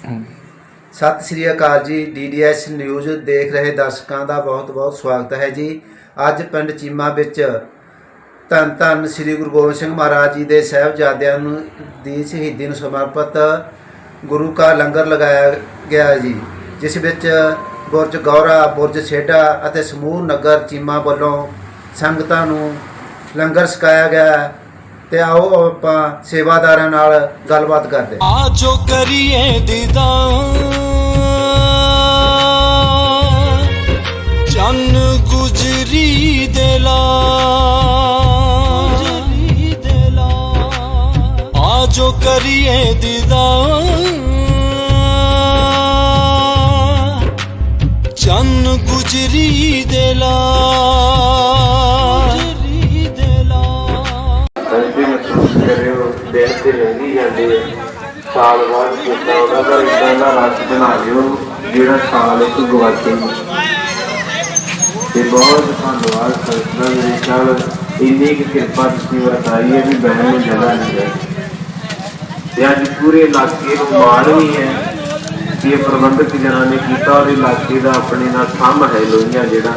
ਸਤਿ ਸ੍ਰੀ ਅਕਾਲ ਜੀ। DDS news ਦੇਖ ਰਹੇ ਦਰਸ਼ਕਾਂ ਦਾ ਬਹੁਤ-ਬਹੁਤ ਸਵਾਗਤ ਹੈ ਜੀ। ਅੱਜ ਪਿੰਡ ਚੀਮਾ ਵਿੱਚ ਧੰਨ ਧੰਨ ਸ੍ਰੀ ਗੁਰੂ ਗੋਬਿੰਦ ਸਿੰਘ ਮਹਾਰਾਜ ਜੀ ਦੇ ਸਾਹਿਬਜ਼ਾਦਿਆਂ ਨੂੰ ਦੀ ਸ਼ਹੀਦੀ ਨੂੰ ਸਮਰਪਿਤ ਗੁਰੂ ਕਾ ਲੰਗਰ ਲਗਾਇਆ ਗਿਆ ਜੀ, ਜਿਸ ਵਿੱਚ ਬੁਰਜ ਗੌਰਾ, ਬੁਰਜ ਛੇਡਾ ਅਤੇ ਸਮੂਹ ਨਗਰ ਚੀਮਾ ਵੱਲੋਂ ਸੰਗਤਾਂ ਨੂੰ ਲੰਗਰ ਛਕਾਇਆ ਗਿਆ। ਤੇ ਆਓ ਆਪਾਂ ਸੇਵਾਦਾਰਾਂ ਨਾਲ ਗੱਲਬਾਤ ਕਰਦੇ ਹਾਂ। ਜੋ ਕਰੀਏ ਦੀਦਾਰ। ਚੰਨ ਗੁਜਰੀ ਦੇ ਲਾ ਆਜੋ ਕਰੀਏ ਦੀਦਾਰ। ਚੰਨ ਗੁਜਰੀ ਦੇ ਲਾ ਅਸੀਂ ਮਹਿਸੂਸ ਕਰਿਓ ਦਿਲ ਤੇ ਰਹਿੰਦੀ ਜਾਂਦੀ ਹੈ ਸਾਲ ਬਾਅਦ ਕੀਤਾ ਉਹਦਾ ਦਾ ਇਦਾਂ ਦਾ ਰਸ ਬਣਾ ਲਿਓ ਜਿਹੜਾ ਸਾਲ ਇੱਕ ਗਵਾਚੇ ਤੇ ਬਹੁਤ ਧੰਨਵਾਦ ਸਰਦਾ ਮੇਰੇ ਨਾਲ ਇੰਨੀ ਕੁ ਕਿਰਪਾ ਤੁਸੀਂ ਵਰਤਾਈ ਹੈ ਵੀ ਬਹਿਣ ਨੂੰ ਜਗ੍ਹਾ ਨਹੀਂ ਹੈ। ਤੇ ਅੱਜ ਪੂਰੇ ਇਲਾਕੇ ਨੂੰ ਮਾਣ ਵੀ ਹੈ ਕਿ ਇਹ ਪ੍ਰਬੰਧਕ ਜਨਾਂ ਨੇ ਕੀਤਾ ਔਰ ਇਲਾਕੇ ਦਾ ਆਪਣੇ ਨਾਲ ਥੰਮ ਹੈ ਲੋਹੀਆਂ ਜਿਹੜਾ।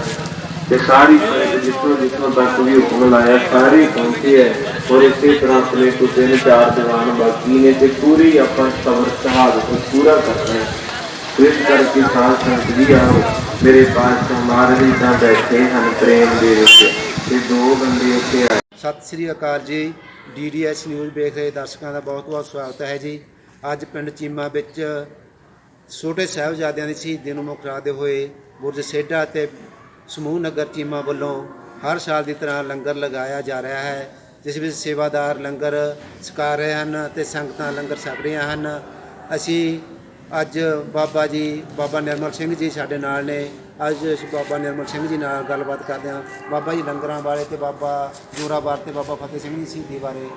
ਤੇ ਸਾਰੀ ਪਿੰਡ ਜਿੱਥੋਂ ਤੱਕ ਵੀ ਹੁਕਮ ਲਾਇਆ, ਸਾਰੇ ਪਹੁੰਚੇ ਹੈ ਔਰ ਇਸੇ ਤਰ੍ਹਾਂ ਆਪਣੇ ਕੋਲ ਤਿੰਨ ਚਾਰ ਦੀਵਾਨ ਬਾਕੀ ਨੇ ਤੇ ਪੂਰੀ ਆਪਾਂ ਸਬਰ ਸ਼ਹਾਦਤ ਪੂਰਾ ਕਰਨਾ ਹੈ। ਇਸ ਕਰਕੇ ਸਾਧ ਸੰਗਤ ਜੀ ਆਓ, ਮੇਰੇ ਪਾਸ ਤੋਂ ਤਾਂ ਬੈਠੇ ਹਨ ਪ੍ਰੇਮ ਦੇ ਵਿੱਚ ਤੇ ਦੋ ਬੰਦੇ ਉੱਤੇ ਆਏ। ਸਤਿ ਸ੍ਰੀ ਅਕਾਲ ਜੀ। ਡੀਡੀਐਸ ਨਿਊਜ਼ ਵੇਖ ਰਹੇ ਦਰਸ਼ਕਾਂ ਦਾ ਬਹੁਤ-ਬਹੁਤ ਸਵਾਗਤ ਹੈ ਜੀ। ਅੱਜ ਪਿੰਡ ਚੀਮਾ ਵਿੱਚ ਛੋਟੇ ਸਾਹਿਬਜ਼ਾਦਿਆਂ ਦੀ ਸ਼ਹੀਦੀ ਨੂੰ ਮੁੱਖ ਰੱਖਦੇ ਹੋਏ ਬੁਰਜ ਸੇਢਾ ਤੇ ਸਮੂਹ ਨਗਰ ਚੀਮਾ ਵੱਲੋਂ ਹਰ ਸਾਲ ਦੀ ਤਰ੍ਹਾਂ ਲੰਗਰ ਲਗਾਇਆ ਜਾ ਰਿਹਾ ਹੈ, ਜਿਸ ਵਿੱਚ ਸੇਵਾਦਾਰ ਲੰਗਰ ਛਕਾ ਰਹੇ ਹਨ ਤੇ ਸੰਗਤਾਂ ਲੰਗਰ ਛਕ ਰਹੀਆਂ ਹਨ। ਅਸੀਂ ਅੱਜ ਬਾਬਾ ਜੀ, ਬਾਬਾ ਨਿਰਮਲ ਸਿੰਘ ਜੀ ਸਾਡੇ ਨਾਲ ਨੇ। ਅੱਜ ਅਸੀਂ ਬਾਬਾ ਨਿਰਮਲ ਸਿੰਘ ਜੀ ਨਾਲ ਗੱਲਬਾਤ ਕਰਦੇ ਹਾਂ। ਬਾਬਾ ਜੀ ਲੰਗਰਾਂ ਬਾਰੇ ਤੇ ਬਾਬਾ ਜੋਰਾਵਰ ਤੇ ਬਾਬਾ ਫਤਿਹ ਸਿੰਘ ਜੀ ਸ਼ਹੀਦੀ ਬਾਰੇ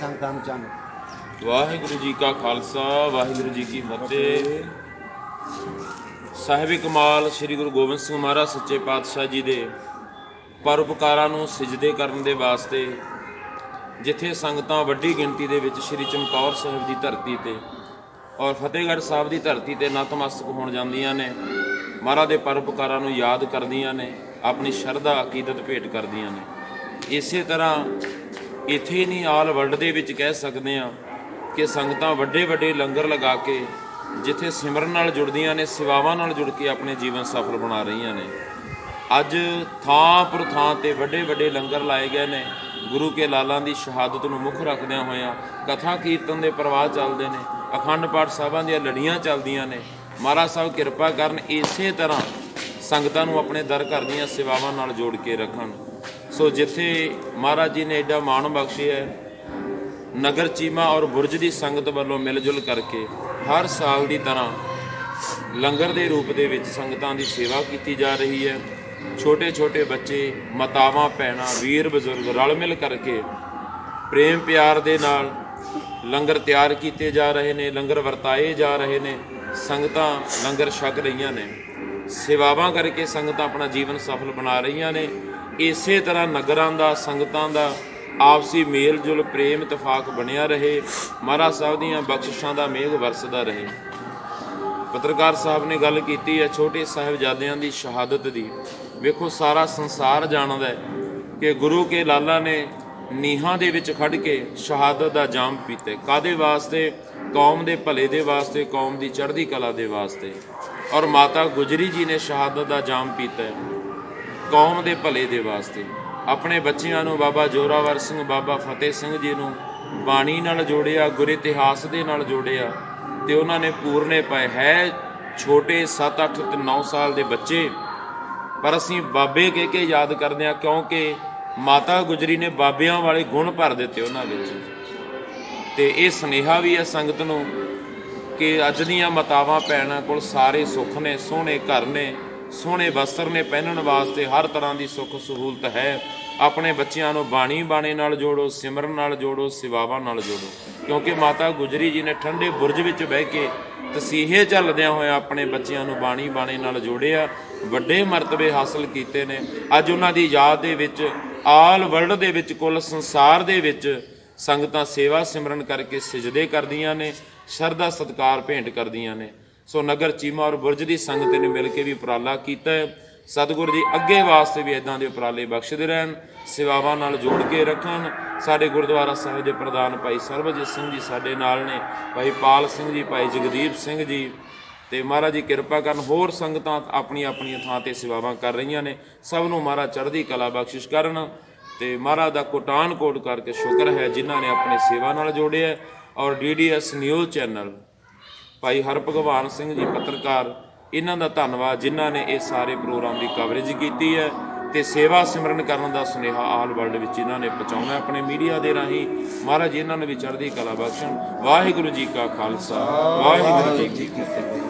ਸੰਗਤਾਂ ਨੂੰ ਜਾਣੋ। ਵਾਹਿਗੁਰੂ ਜੀ ਕਾ ਖਾਲਸਾ, ਵਾਹਿਗੁਰੂ ਜੀ ਕੀ ਫਤਿਹ। ਸਾਹਿਬ ਕਮਾਲ, ਸ੍ਰੀ ਗੁਰੂ ਗੋਬਿੰਦ ਸਿੰਘ ਮਹਾਰਾਜ ਸੱਚੇ ਪਾਤਸ਼ਾਹ ਜੀ ਦੇ ਪਰਉਪਕਾਰਾਂ ਨੂੰ ਸਿਜਦੇ ਕਰਨ ਦੇ ਵਾਸਤੇ ਜਿੱਥੇ ਸੰਗਤਾਂ ਵੱਡੀ ਗਿਣਤੀ ਦੇ ਵਿੱਚ ਸ੍ਰੀ ਚਮਕੌਰ ਸਾਹਿਬ ਦੀ ਧਰਤੀ ਤੇ ਔਰ ਫਤਿਹਗੜ੍ਹ ਸਾਹਿਬ ਦੀ ਧਰਤੀ ਤੇ ਨਤਮਸਤਕ ਹੋਣ ਜਾਂਦੀਆਂ ਨੇ, ਮਹਾਰਾਜ ਦੇ ਪਰਉਪਕਾਰਾਂ ਨੂੰ ਯਾਦ ਕਰਦੀਆਂ ਨੇ, ਆਪਣੀ ਸ਼ਰਧਾ, ਅਕੀਦਤ ਭੇਟ ਕਰਦੀਆਂ ਨੇ। ਇਸੇ ਤਰ੍ਹਾਂ ਇੱਥੇ ਨਹੀਂ ਆਲ ਵਰਲਡ ਦੇ ਵਿੱਚ ਕਹਿ ਸਕਦੇ ਆ ਕਿ ਸੰਗਤਾਂ ਵੱਡੇ ਵੱਡੇ ਲੰਗਰ ਲਗਾ ਕੇ ਜਿੱਥੇ ਸਿਮਰਨ ਨਾਲ ਜੁੜਦੀਆਂ ਨੇ, ਸੇਵਾਵਾਂ ਨਾਲ ਜੁੜ ਕੇ ਆਪਣੇ ਜੀਵਨ ਸਫਲ ਬਣਾ ਰਹੀਆਂ ਨੇ। ਅੱਜ ਥਾਂ ਪਰ ਥਾਂ ਤੇ ਵੱਡੇ ਵੱਡੇ ਲੰਗਰ ਲਾਏ ਗਏ ਨੇ। ਗੁਰੂ ਕੇ ਲਾਲਾਂ ਦੀ ਸ਼ਹਾਦਤ ਨੂੰ ਮੁੱਖ ਰੱਖਦਿਆਂ ਹੋਇਆਂ ਕਥਾ ਕੀਰਤਨ ਦੇ ਪ੍ਰਵਾਹ ਚੱਲਦੇ ਨੇ। ਅਖੰਡ ਪਾਠ ਸਾਹਿਬਾਂ ਦੀਆਂ ਲੜੀਆਂ ਚੱਲਦੀਆਂ ਨੇ। ਮਹਾਰਾਜ ਸਾਹਿਬ ਕਿਰਪਾ ਕਰਨ ਇਸੇ ਤਰ੍ਹਾਂ ਸੰਗਤਾਂ ਨੂੰ ਆਪਣੇ ਦਰ ਘਰ ਦੀਆਂ ਸੇਵਾਵਾਂ ਨਾਲ ਜੋੜ ਕੇ ਰੱਖਣ। ਸੋ ਜਿੱਥੇ ਮਹਾਰਾਜ ਜੀ ਨੇ ਐਡਾ ਮਾਣ ਬਖਸ਼ਿਆ ਹੈ ਨਗਰ ਚੀਮਾ ਔਰ ਬੁਰਜ ਦੀ ਸੰਗਤ ਵੱਲੋਂ ਮਿਲ ਜੁਲ ਕਰਕੇ ਹਰ ਸਾਲ ਦੀ ਤਰ੍ਹਾਂ ਲੰਗਰ ਦੇ ਰੂਪ ਦੇ ਵਿੱਚ ਸੰਗਤਾਂ ਦੀ ਸੇਵਾ ਕੀਤੀ ਜਾ ਰਹੀ ਹੈ। ਛੋਟੇ ਛੋਟੇ ਬੱਚੇ, ਮਾਤਾਵਾਂ, ਭੈਣਾਂ, ਵੀਰ, ਬਜ਼ੁਰਗ ਰਲ ਮਿਲ ਕਰਕੇ ਪ੍ਰੇਮ ਪਿਆਰ ਦੇ ਨਾਲ ਲੰਗਰ ਤਿਆਰ ਕੀਤੇ ਜਾ ਰਹੇ ਨੇ, ਲੰਗਰ ਵਰਤਾਏ ਜਾ ਰਹੇ ਨੇ। ਸੰਗਤਾਂ ਲੰਗਰ ਛਕ ਰਹੀਆਂ ਨੇ। ਸੇਵਾਵਾਂ ਕਰਕੇ ਸੰਗਤਾਂ ਆਪਣਾ ਜੀਵਨ ਸਫਲ ਬਣਾ ਰਹੀਆਂ ਨੇ। ਇਸੇ ਤਰ੍ਹਾਂ ਨਗਰਾਂ ਦਾ, ਸੰਗਤਾਂ ਦਾ ਆਪਸੀ ਮੇਲ ਜੁਲ, ਪ੍ਰੇਮ ਇਤਫਾਕ ਬਣਿਆ ਰਹੇ। ਮਹਾਰਾਜ ਸਾਹਿਬ ਦੀਆਂ ਬਖਸ਼ਿਸ਼ਾਂ ਦਾ ਮੇਘ ਵਰਸਦਾ ਰਹੇ। ਪੱਤਰਕਾਰ ਸਾਹਿਬ ਨੇ ਗੱਲ ਕੀਤੀ ਹੈ ਛੋਟੇ ਸਾਹਿਬਜ਼ਾਦਿਆਂ ਦੀ ਸ਼ਹਾਦਤ ਦੀ। ਵੇਖੋ, ਸਾਰਾ ਸੰਸਾਰ ਜਾਣਦਾ ਹੈ ਕਿ ਗੁਰੂ ਕੇ ਲਾਲਾ ਨੇ ਨੀਹਾਂ ਦੇ ਵਿੱਚ ਖੜ ਕੇ ਸ਼ਹਾਦਤ ਦਾ ਜਾਮ ਪੀਤੇ ਕਾਦੇ ਵਾਸਤੇ? ਕੌਮ ਦੇ ਭਲੇ ਦੇ ਵਾਸਤੇ, ਕੌਮ ਦੀ ਚੜ੍ਹਦੀ ਕਲਾ ਦੇ ਵਾਸਤੇ। ਔਰ ਮਾਤਾ ਗੁਜਰੀ ਜੀ ਨੇ ਸ਼ਹਾਦਤ ਦਾ ਜਾਮ ਪੀਤਾ ਕੌਮ ਦੇ ਭਲੇ ਦੇ ਵਾਸਤੇ। ਆਪਣੇ ਬੱਚਿਆਂ ਨੂੰ ਬਾਬਾ ਜੋਰਾਵਰ ਸਿੰਘ, ਬਾਬਾ ਫਤਿਹ ਸਿੰਘ ਜੀ ਨੂੰ ਬਾਣੀ ਨਾਲ ਜੋੜਿਆ, ਗੁਰ ਇਤਿਹਾਸ ਦੇ ਨਾਲ ਜੋੜਿਆ ਤੇ ਉਹਨਾਂ ਨੇ ਪੂਰਨੇ ਪਏ। ਹੈ ਛੋਟੇ 7 8 ਤੇ 9 ਸਾਲ ਦੇ ਬੱਚੇ, ਪਰ ਅਸੀਂ ਬਾਬੇ ਕਹਿ ਕੇ ਯਾਦ ਕਰਦੇ ਹਾਂ ਕਿਉਂਕਿ ਮਾਤਾ ਗੁਜਰੀ ਨੇ ਬਾਬਿਆਂ ਵਾਲੇ ਗੁਣ ਭਰ ਦਿੱਤੇ ਉਹਨਾਂ ਵਿੱਚ। ਤੇ ਇਹ ਸਨੇਹਾ ਵੀ ਹੈ ਸੰਗਤ ਨੂੰ ਕਿ ਅੱਜ ਦੀਆਂ ਮਤਾਵਾਂ, ਭੈਣਾਂ ਕੋਲ ਸਾਰੇ ਸੁੱਖ ਨੇ, ਸੋਹਣੇ ਘਰ ਨੇ। ਸੋਹਣੇ ਵਸਤਰ ਨੇ ਪਹਿਨਣ ਵਾਸਤੇ ਹਰ ਤਰ੍ਹਾਂ ਦੀ ਸੁੱਖ ਸਹੂਲਤ ਹੈ। ਆਪਣੇ ਬੱਚਿਆਂ ਨੂੰ ਬਾਣੀ ਬਾਣੇ ਨਾਲ ਜੋੜੋ, ਸਿਮਰਨ ਨਾਲ ਜੋੜੋ, ਸੇਵਾਵਾਂ ਨਾਲ ਜੋੜੋ। ਕਿਉਂਕਿ ਮਾਤਾ ਗੁਜਰੀ ਜੀ ਨੇ ਠੰਡੇ ਬੁਰਜ ਵਿੱਚ ਬਹਿ ਕੇ ਤਸੀਹੇ ਚੱਲਦਿਆਂ ਹੋਇਆ ਆਪਣੇ ਬੱਚਿਆਂ ਨੂੰ ਬਾਣੀ ਬਾਣੇ ਨਾਲ ਜੋੜਿਆ, ਵੱਡੇ ਮਰਤਬੇ ਹਾਸਲ ਕੀਤੇ ਨੇ। ਅੱਜ ਉਹਨਾਂ ਦੀ ਯਾਦ ਦੇ ਵਿੱਚ, ਆਲ ਵਰਲਡ ਦੇ ਵਿੱਚ, ਕੁੱਲ ਸੰਸਾਰ ਦੇ ਵਿੱਚ ਸੰਗਤਾਂ ਸੇਵਾ ਸਿਮਰਨ ਕਰਕੇ ਸਜਦੇ ਕਰਦੀਆਂ ਨੇ, ਸ਼ਰਧਾ ਸਤਕਾਰ ਭੇਂਟ ਕਰਦੀਆਂ ਨੇ। ਸੋ ਨਗਰ ਚੀਮਾ ਔਰ ਬੁਰਜ ਦੀ ਸੰਗਤ ਨੇ ਮਿਲ ਕੇ ਵੀ ਉਪਰਾਲਾ ਕੀਤਾ ਹੈ। ਸਤਿਗੁਰੂ ਜੀ ਅੱਗੇ ਵਾਸਤੇ ਵੀ ਇਦਾਂ ਦੇ ਉਪਰਾਲੇ ਬਖਸ਼ਦੇ ਰਹਿਣ, ਸੇਵਾਵਾਂ ਨਾਲ ਜੋੜ ਕੇ ਰੱਖਣ। ਸਾਡੇ ਗੁਰਦੁਆਰਾ ਸਾਹਿਬ ਦੇ ਪ੍ਰਧਾਨ ਭਾਈ ਸਰਬਜੀਤ ਸਿੰਘ ਜੀ ਸਾਡੇ ਨਾਲ ਨੇ, ਭਾਈ ਪਾਲ ਸਿੰਘ ਜੀ, ਭਾਈ ਜਗਦੀਪ ਸਿੰਘ ਜੀ। ਤੇ ਮਹਾਰਾਜ ਜੀ ਕਿਰਪਾ ਕਰਨ ਹੋਰ ਸੰਗਤਾਂ ਆਪਣੀ ਆਪਣੀ ਥਾਂ ਤੇ ਸੇਵਾਵਾਂ ਕਰ ਰਹੀਆਂ ਨੇ। ਸਭ ਨੂੰ ਮਹਾਰਾਜ ਚੜ੍ਹਦੀ ਕਲਾ ਬਖਸ਼ਿਸ਼ ਕਰਨ। ਤੇ ਮਹਾਰਾਜ ਦਾ ਕੋਟਾਨ ਕੋਟ ਕਰਕੇ ਸ਼ੁਕਰ ਹੈ ਜਿਨ੍ਹਾਂ ਨੇ ਆਪਣੇ ਸੇਵਾ ਨਾਲ ਜੋੜਿਆ ਹੈ। ਔਰ ਡੀਡੀਐਸ ਨਿਊਜ਼ ਚੈਨਲ ਭਾਈ ਹਰਭਗਵਾਨ ਸਿੰਘ ਜੀ ਪੱਤਰਕਾਰ, ਇਹਨਾਂ ਦਾ ਧੰਨਵਾਦ ਜਿਨ੍ਹਾਂ ਨੇ ਇਹ ਸਾਰੇ ਪ੍ਰੋਗਰਾਮ ਦੀ ਕਵਰੇਜ ਕੀਤੀ ਹੈ ਤੇ ਸੇਵਾ ਸਿਮਰਨ ਕਰਨ ਦਾ ਸੁਨੇਹਾ ਆਲ ਵਰਲਡ ਵਿੱਚ ਇਹਨਾਂ ਨੇ ਪਹੁੰਚਾਉਣਾ ਆਪਣੇ ਮੀਡੀਆ ਦੇ ਰਾਹੀਂ। ਮਹਾਰਾਜ ਇਹਨਾਂ ਨੂੰ ਵਿਚਰਦੀ ਕਲਾ ਬਖਸ਼ਣ। ਵਾਹਿਗੁਰੂ ਜੀ ਕਾ ਖਾਲਸਾ। ਵਾਹਿਗੁਰੂ ਜੀ ਕੀ ਫਤਿਹ।